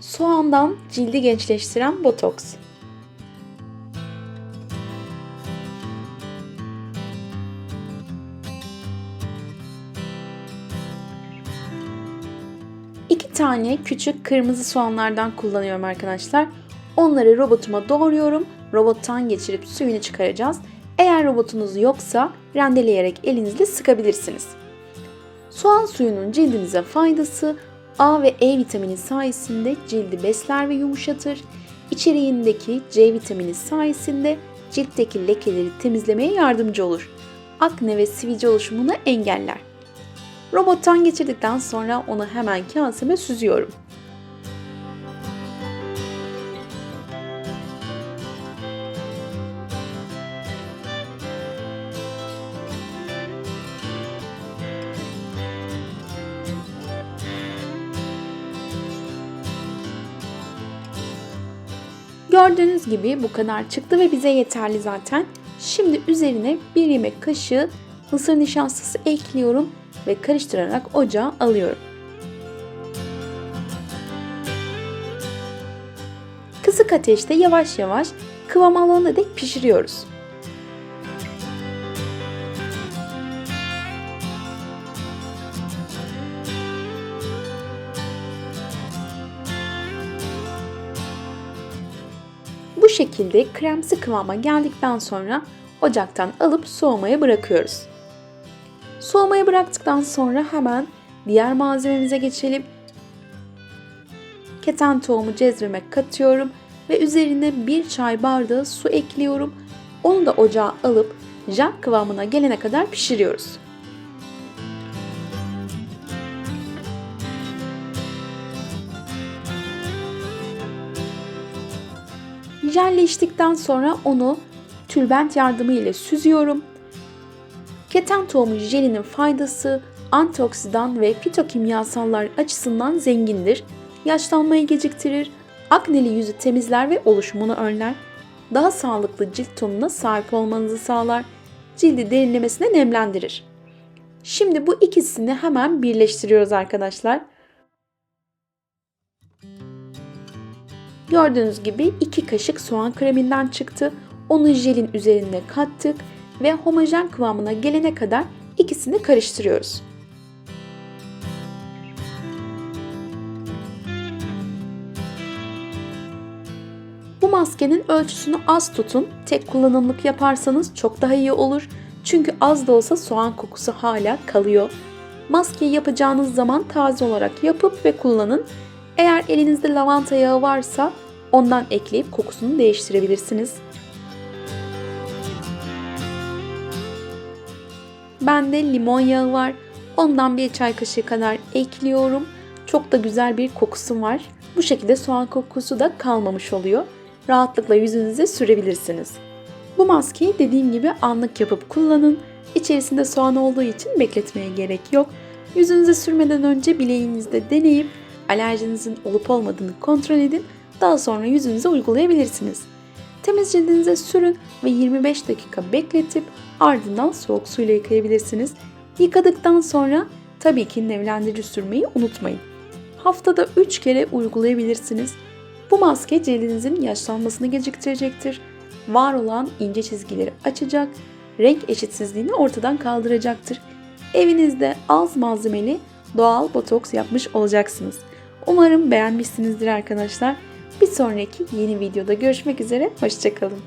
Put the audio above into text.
Soğandan cildi gençleştiren botoks. İki tane küçük kırmızı soğanlardan kullanıyorum arkadaşlar. Onları robotuma doğruyorum. Robottan geçirip suyunu çıkaracağız. Eğer robotunuz yoksa rendeleyerek elinizle sıkabilirsiniz. Soğan suyunun cildinize faydası A ve E vitamini sayesinde cildi besler ve yumuşatır. İçeriğindeki C vitamini sayesinde ciltteki lekeleri temizlemeye yardımcı olur. Akne ve sivilce oluşumunu engeller. Robottan geçirdikten sonra onu hemen kaseme süzüyorum. Gördüğünüz gibi bu kadar çıktı ve bize yeterli zaten. Şimdi üzerine bir yemek kaşığı mısır nişastası ekliyorum ve karıştırarak ocağa alıyorum. Kısık ateşte yavaş yavaş kıvam alana dek pişiriyoruz. Şekilde kremsi kıvama geldikten sonra ocaktan alıp soğumaya bırakıyoruz. Soğumaya bıraktıktan sonra hemen diğer malzememize geçelim. Keten tohumu cezveme katıyorum ve üzerine bir çay bardağı su ekliyorum. Onu da ocağa alıp jel kıvamına gelene kadar pişiriyoruz. Jelleştikten sonra onu tülbent yardımı ile süzüyorum. Keten tohumu jelinin faydası antioksidan ve fitokimyasallar açısından zengindir. Yaşlanmayı geciktirir, akneli yüzü temizler ve oluşumunu önler. Daha sağlıklı cilt tonuna sahip olmanızı sağlar. Cildi derinlemesine nemlendirir. Şimdi bu ikisini hemen birleştiriyoruz arkadaşlar. Gördüğünüz gibi 2 kaşık soğan kreminden çıktı. Onu jelin üzerine kattık ve homojen kıvamına gelene kadar ikisini karıştırıyoruz. Bu maskenin ölçüsünü az tutun. Tek kullanımlık yaparsanız çok daha iyi olur. Çünkü az da olsa soğan kokusu hala kalıyor. Maskeyi yapacağınız zaman taze olarak yapıp ve kullanın. Eğer elinizde lavanta yağı varsa ondan ekleyip kokusunu değiştirebilirsiniz. Bende limon yağı var. Ondan bir çay kaşığı kadar ekliyorum. Çok da güzel bir kokusu var. Bu şekilde soğan kokusu da kalmamış oluyor. Rahatlıkla yüzünüze sürebilirsiniz. Bu maskeyi dediğim gibi anlık yapıp kullanın. İçerisinde soğan olduğu için bekletmeye gerek yok. Yüzünüze sürmeden önce bileğinizde deneyip alerjinizin olup olmadığını kontrol edin. Daha sonra yüzünüze uygulayabilirsiniz. Temiz cildinize sürün ve 25 dakika bekletip ardından soğuk suyla yıkayabilirsiniz. Yıkadıktan sonra tabii ki nemlendirici sürmeyi unutmayın. Haftada 3 kere uygulayabilirsiniz. Bu maske cildinizin yaşlanmasını geciktirecektir. Var olan ince çizgileri açacak, renk eşitsizliğini ortadan kaldıracaktır. Evinizde az malzemeli doğal botoks yapmış olacaksınız. Umarım beğenmişsinizdir arkadaşlar. Bir sonraki yeni videoda görüşmek üzere, hoşçakalın.